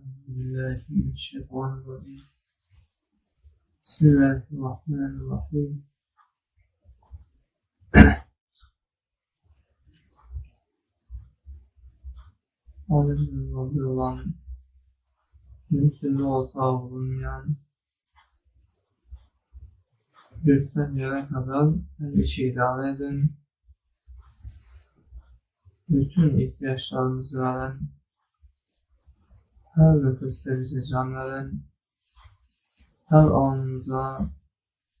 Bismillahirrahmanirrahim. Bismillahirrahmanirrahim. Allah'ın Rabbi olan mümkün de olsa bulunmayan gökten yere kadar her işi idare eden bütün ihtiyaçlarımızı veren her nefeste bize can veren, her anımıza,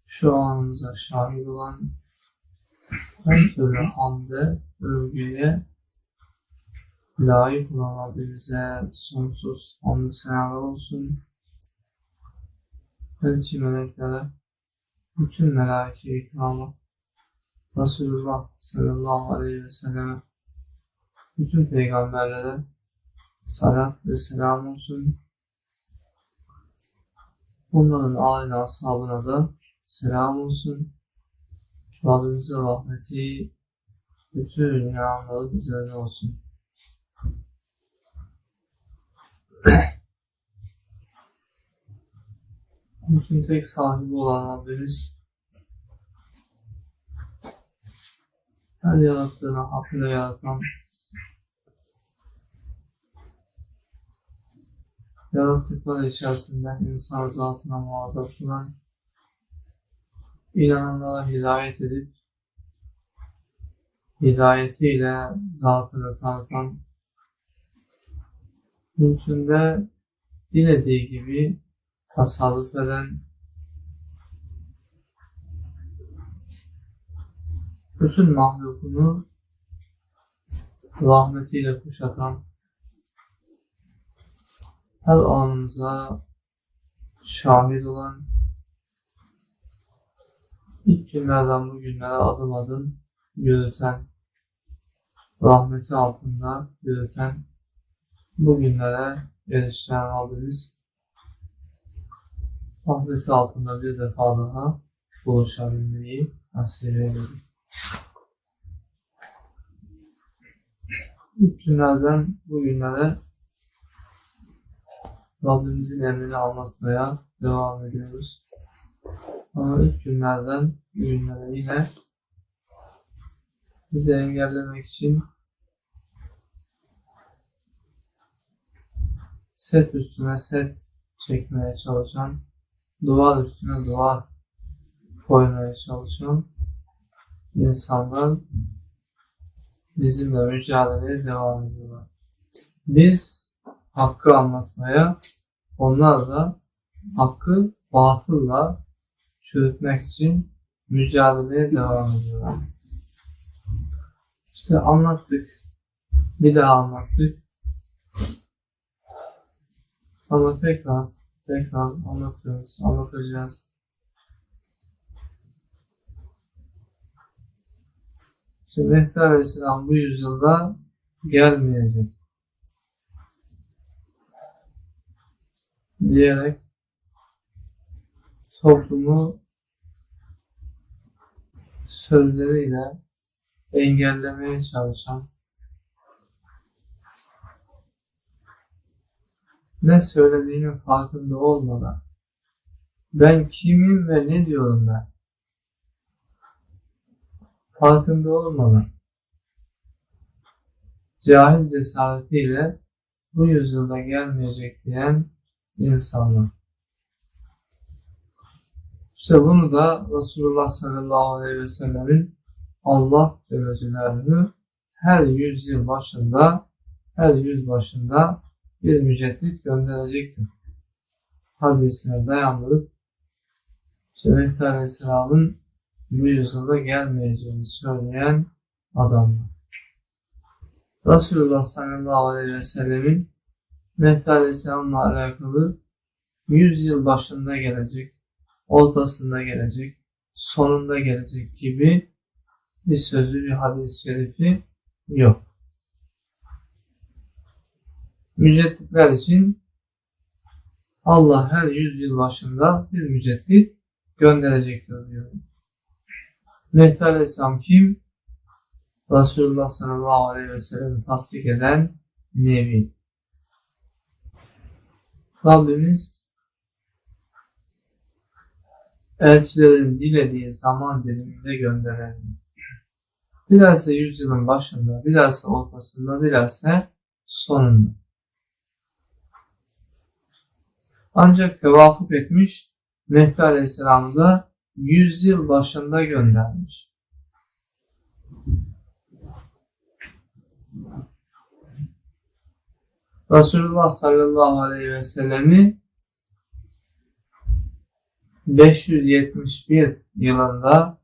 şu anımıza şahit olan, her türlü hamde, övgüye layık olan Rabbimize sonsuz hamdü senalar olsun. Elçi meleklere, bütün melaike ikrama, Resulullah sallallahu aleyhi ve selleme, bütün peygamberlere, salat ve selam olsun. Onların âline ashabına da selam olsun. Rabbimize rahmeti bütün inananların üzerine olsun. Bütün tek sahibi olan Rabbimiz her yarattığını hakkıyla yaratan yaratıklar içerisinden insan zatına muhatap kılan, inananlara hidayet edip, hidayetiyle zatını tanıtan, mümkünde dilediği gibi tasarruf eden, bütün mahlukunu rahmetiyle kuşatan, her anımıza şahit olan, ilk günlerden bugünlere adım adım yürüten, rahmeti altında yürüten, bugünlere erişen Rabbimiz, rahmeti altında bir defa daha buluşabilmeyi nasip eyledim. İlk günlerden bugünlere Rabbimizin emrini anlatmaya devam ediyoruz. Ama ilk günlerden bugünlere yine bizi engellemek için set üstüne set çekmeye çalışan, duvar üstüne duvar koymaya çalışan insanlar bizimle mücadeleye devam ediyorlar. Biz hakkı anlatmaya, onlar da hakkı batılla çürütmek için mücadeleye devam ediyorlar. İşte anlattık, bir daha anlattık. Ama tekrar, tekrar anlatıyoruz, anlatacağız. Şimdi Mehdi Aleyhisselam bu yüzyılda gelmeyecek. Diyerek toplumu sözleriyle engellemeye çalışan ne söylediğinin farkında olmadan ben kimim ve ne diyorum ben? Farkında olmadan cahil cesaretiyle bu yüzyılda gelmeyecek diyen insanlar. İşte bunu da Resulullah sallallahu aleyhi ve sellemin Allah Celaluhu her yüzyıl başında her yüz başında bir müceddit gönderecektir. Hadisine dayandırıp işte Mehdi Aleyhisselam'ın bu yüzyılda gelmeyeceğini söyleyen adamlar. Resulullah sallallahu aleyhi ve sellemin Mehdi Aleyhisselam'la alakalı 100 yıl başında gelecek, ortasında gelecek, sonunda gelecek gibi bir sözü, bir hadis-i şerifi yok. Mücedditler için Allah her 100 yıl başında bir müceddit gönderecektir diyor. Mehdi Aleyhisselam kim? Resulullah sallallahu aleyhi ve sellem'i tasdik eden Nebi. Rabbimiz elçilerin dilediği zaman diliminde gönderebilir. Dilerse yüzyılın başında, dilerse ortasında, dilerse sonunda. Ancak tevafuk etmiş, Mehdi Aleyhisselam'ı da 100 yıl başında göndermiş. Resulullah sallallahu aleyhi ve sellemi 571 yılında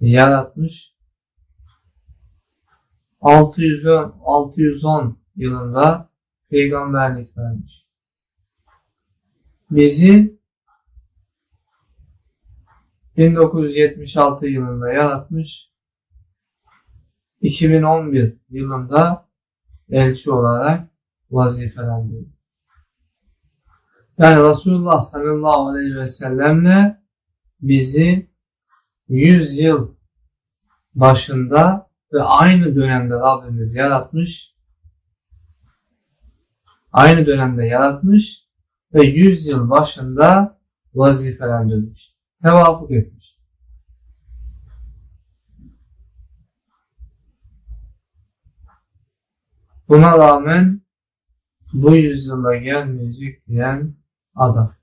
yaratmış. 610, 610 yılında peygamberlik vermiş. Bizi 1976 yılında yaratmış. 2011 yılında elçi olarak vazifelendirdi. Yani Resulullah sallallahu aleyhi ve sellemle bizi 100 yıl başında ve aynı dönemde Rabbimiz yaratmış. Aynı dönemde yaratmış ve 100 yıl başında vazifelendirmiş. Tevafuk etmiş. Buna rağmen bu yüzyılda gelmeyecek diyen adam.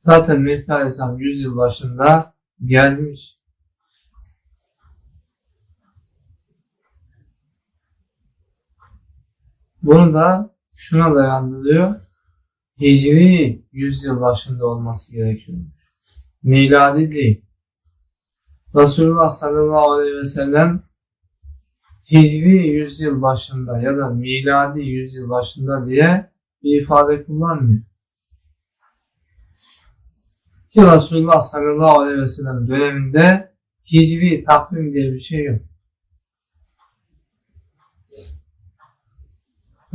Zaten Mehdi Aleyhisselam yüzyıl başında gelmiş. Bunu da şuna dayandırıyor. Hicri yüzyıl başında olması gerekiyor. Miladi değil. Resulullah sallallahu aleyhi ve sellem Hicri yüzyıl başında ya da miladi yüzyıl başında diye bir ifade kullanmıyor. Ki Resulullah sallallahu aleyhi ve sellem döneminde hicri takvim diye bir şey yok.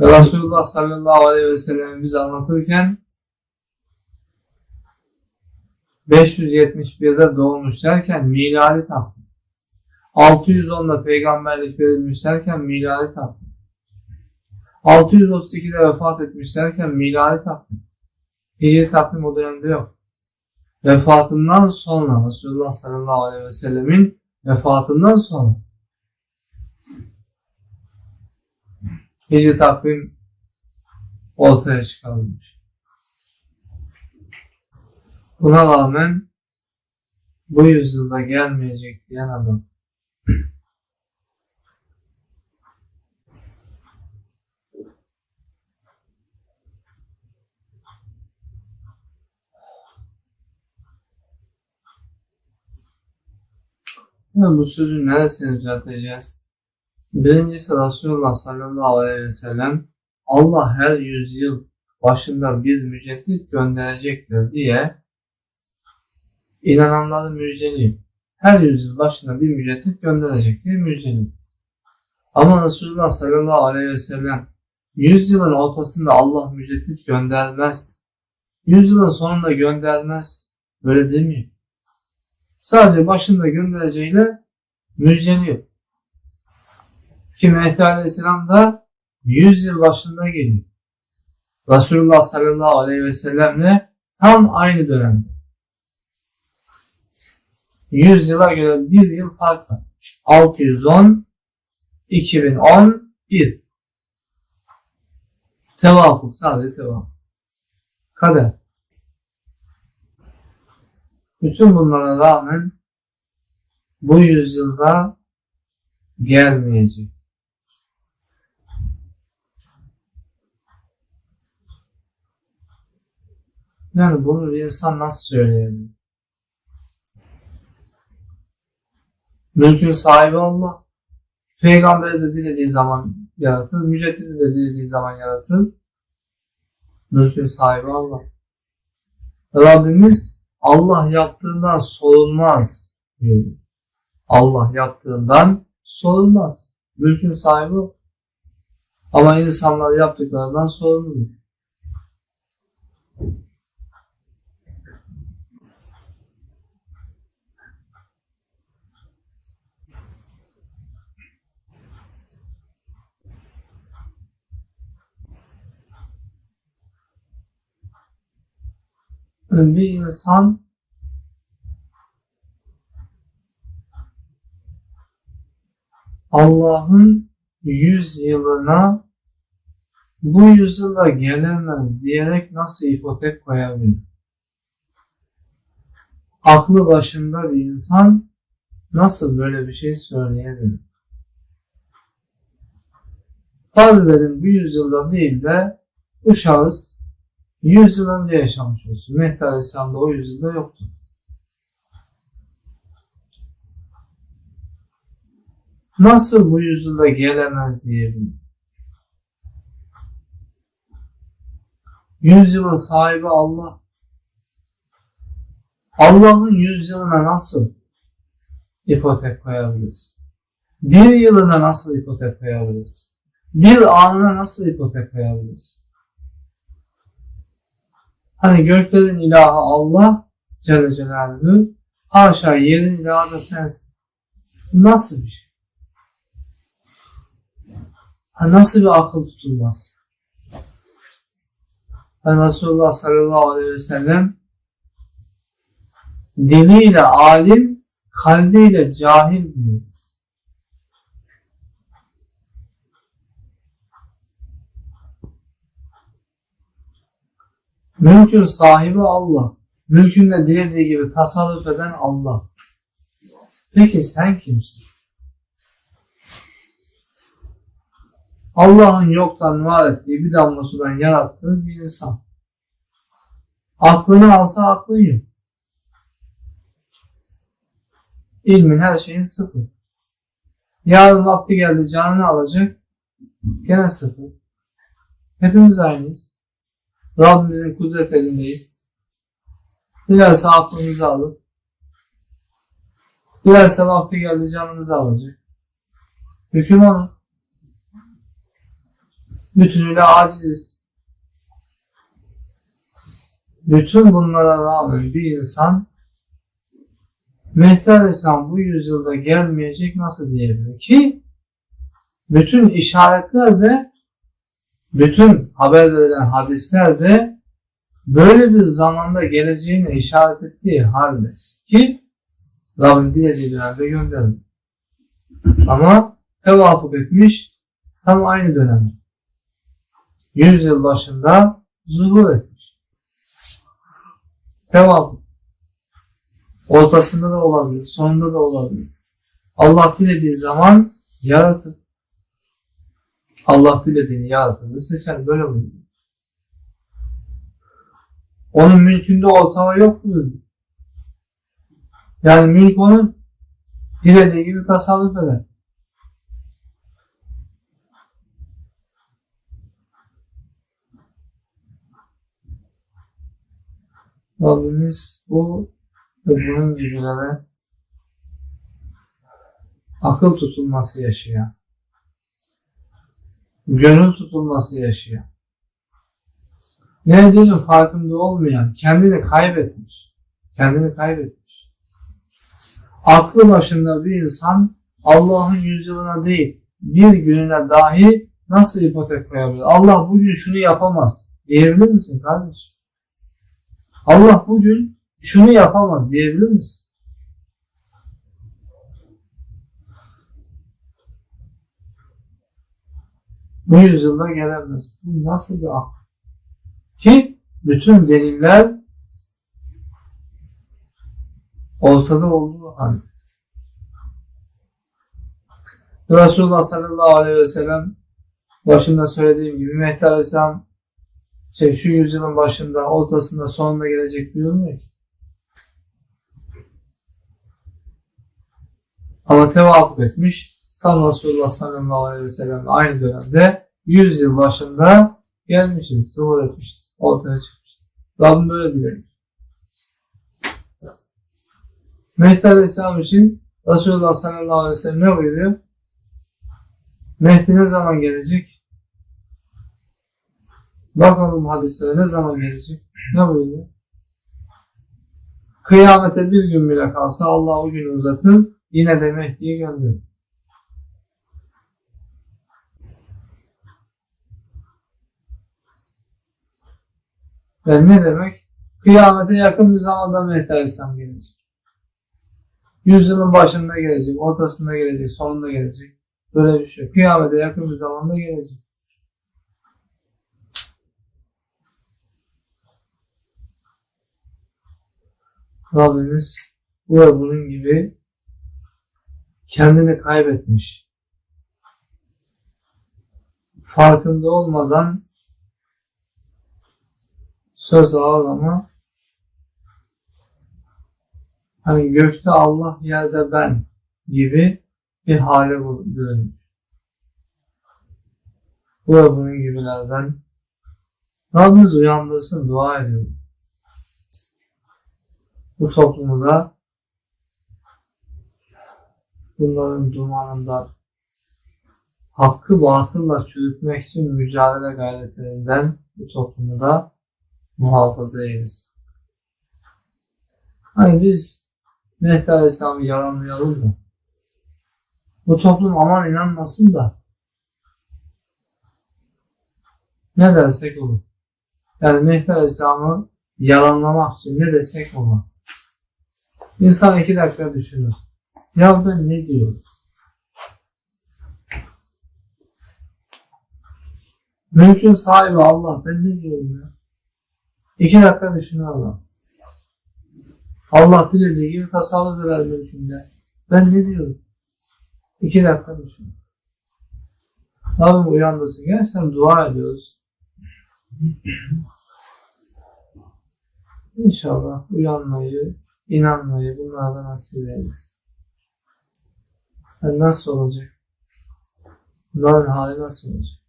Ve Resulullah sallallahu aleyhi ve sellem bize anlatırken 571'de doğmuş derken miladi takvim. 610'da peygamberlik verilmiş derken miladi takvim. 632'de vefat etmiş derken miladi takvim. Hicri takvim o dönemde yok. Vefatından sonra Resulullah sallallahu aleyhi ve sellemin vefatından sonra Hicri takvim ortaya çıkarılmış. Buna rağmen bu yüzyılda gelmeyecek diyen adam Yani bu sözün neresini düzelteceğiz? Birincisi Resulullah sallallahu aleyhi ve sellem Allah her yüzyıl başında bir müceddit gönderecektir diye inananları müjdeliyor. Her yüzyıl başına bir müceddit gönderecek diye müjdeliyor. Ama Resulullah sallallahu aleyhi ve sellem yüzyılın ortasında Allah müceddit göndermez. Yüzyılın sonunda göndermez. Böyle demiyor. Sadece başında göndereceğiyle müjdeliyor. Ki Mehdi Aleyhisselam da 100 yıl başında geliyor. Resulullah sallallahu aleyhi ve sellemle tam aynı dönemde. 100 yıla göre bir yıl fark var. 610 2010 1 Tevafuk sadece tevafuk. Kader. Bütün bunlara rağmen bu yüzyılda gelmeyecek. Yani bunu bir insan nasıl söyleyebilir? Mülkün sahibi Allah. Peygamberi de dilediği zaman yaratır. Müceddidi de dilediği zaman yaratır. Mülkün sahibi Allah. Rabbimiz Allah yaptığından sorulmaz diyor. Allah yaptığından sorulmaz. Mülkün sahibi o. Ama insanlar yaptıklarından sorumludur. Bir insan Allah'ın yüz yılına bu yüzyıla gelemez diyerek nasıl ipotek koyabilir? Aklı başında bir insan nasıl böyle bir şey söyleyebilir? Edelim bu yüzyılda değil de bu şahıs 100 yıl önce yaşamış olsun. Mehdi Aleyhisselam da o yüzyılda yoktu. Nasıl bu yüzyılda gelemez diyebilir? Yüzyılın sahibi Allah. Allah'ın yüzyılına nasıl ipotek koyabiliriz? Bir yılına nasıl ipotek koyabiliriz? Bir anına nasıl ipotek koyabiliriz? Hani göklerin ilahı Allah Celle Celaluhu haşa yerin ilahı da sensin. Nasıl bir şey? Ha, nasıl bir akıl tutulmaz? Yani Resulullah sallallahu aleyhi ve sellem diliyle alim, kalbiyle cahil diyor. Mülkün sahibi Allah. Mülkünde dilediği gibi tasarruf eden Allah. Peki sen kimsin? Allah'ın yoktan var ettiği bir damla sudan yarattığı bir insan. Aklını alsa aklın yok. İlmin her şeyin sıfır. Yarın vakti geldi canını alacak. Gene sıfır. Hepimiz aynıyız. Rabbimizin kudret elindeyiz. Dilerse aklımızı alır. Dilerse vakti geldi canımızı alacak. Hüküm onun. Bütünüyle aciziz. Bütün bunlara rağmen bir insan Mehdi Aleyhisselam bu yüzyılda gelmeyecek nasıl diyebilir ki bütün işaretler de bütün haber verilen hadisler de böyle bir zamanda geleceğini işaret ettiği halde ki Rabbim dilediği dönemde gönderdi. Ama tevafuk etmiş tam aynı dönemde. Yüzyıl başında zuhur etmiş. Tevafuk. Ortasında da olabilir, sonunda da olabilir. Allah dilediği zaman yaratır. Allah dilediğini ve seçer. Böyle buyuruyor. Onun mülkünde ortağı yok mu? Yani mülk onun dilediği gibi tasarruf eder. Rabbimiz bu ve bunun gibilere akıl tutulması yaşıyor. Gönül tutulması yaşıyor. Ne dediğinin farkında olmayan, kendini kaybetmiş. Kendini kaybetmiş. Aklı başında bir insan Allah'ın yüzyılına değil, bir gününe dahi nasıl ipotek koyabilir? Allah bugün şunu yapamaz diyebilir misin kardeş? Allah bugün şunu yapamaz diyebilir misin? Bu yüzyılda gelemez. Bu nasıl bir akıl? Ki bütün deliller ortada olduğu halde. Resulullah sallallahu aleyhi ve sellem başında söylediğim gibi Mehdi Aleyhisselam şey, şu yüzyılın başında, ortasında, sonunda gelecek buyurmuyor ki. Ama tevafuk etmiş. Tam Resulullah sallallahu aleyhi ve sellem aynı dönemde 100 yıl başında gelmişiz, zuhur etmişiz, ortaya çıkmışız. Rabbim böyle dilemiş. Mehdi Aleyhisselam için Resulullah sallallahu aleyhi ve sellem ne buyuruyor? Mehdi ne zaman gelecek? Bakalım hadislere ne zaman gelecek? Ne buyuruyor? Kıyamete bir gün bile kalsa Allah o günü uzatır, yine de Mehdi'yi gönderir. Ve ne demek? Kıyamete yakın bir zamanda Mehdi gelecek. Yüzyılın başında gelecek, ortasında gelecek, sonunda gelecek. Böyle bir şey. Kıyamete yakın bir zamanda gelecek. Rabbimiz bu ve bunun gibi kendini kaybetmiş. Farkında olmadan söz ağlama hani gökte Allah yerde ben gibi bir hale bürünmüş. Bu ve bunun gibilerden Rabbimiz uyandırsın dua ediyorum. Bu toplumu da bunların dumanından hakkı batılla çürütmek için mücadele gayretlerinden bu toplumu da muhafaza eylesin. Hani biz Mehdi Aleyhisselam'ı yalanlayalım da bu toplum aman inanmasın da ne dersek olur. Yani Mehdi Aleyhisselam'ı yalanlamak için ne desek olur. İnsan iki dakika düşünür. Ya ben ne diyorum? Mülkün sahibi Allah. Ben ne diyorum ya? İki dakika düşünür Allah. Allah dilediği gibi tasarruf eder mülkünde. Ben ne diyorum? İki dakika düşün. Rabbim uyandırsın. Gerçekten dua ediyoruz. İnşallah uyanmayı, inanmayı bunlardan nasip eylesin. Yani nasıl olacak? Bunların hali nasıl olacak?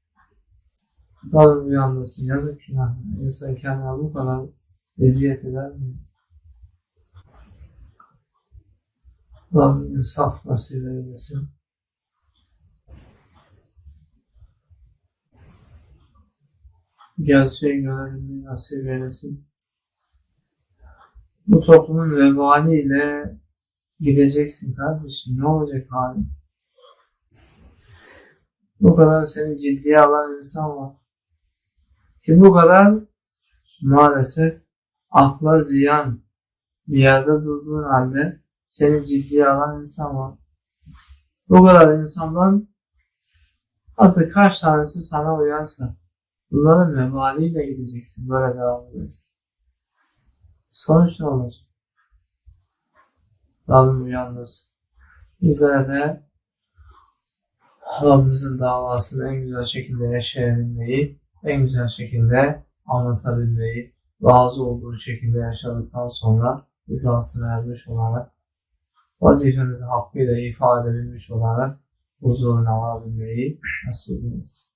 Rabbim uyandırsın. Yazık günah. İnsan kendine bu kadar eziyet eder mi? Rabbim insaf nasip eylesin. Gerçeği görebilmeyi nasip eylesin. Bu toplumun vebaliyle gideceksin kardeşim. Ne olacak halin? Bu kadar seni ciddiye alan insan var. Ki bu kadar maalesef akla ziyan bir yerde durduğun halde seni ciddiye alan insan var. Bu kadar insandan artık kaç tanesi sana uyansa bunların vebaliyle gideceksin. Böyle devam edersin. Sonuç ne olacak? Rabbim uyandırsın. Bizlere de Rabbimizin davasını en güzel şekilde yaşayabilmeyi, en güzel şekilde anlatabilmeyi, razı olduğu şekilde yaşadıktan sonra rızasını vermiş olarak, vazifemizi hakkıyla ifade edebilmiş olarak huzuruna varabilmeyi nasip ediniz.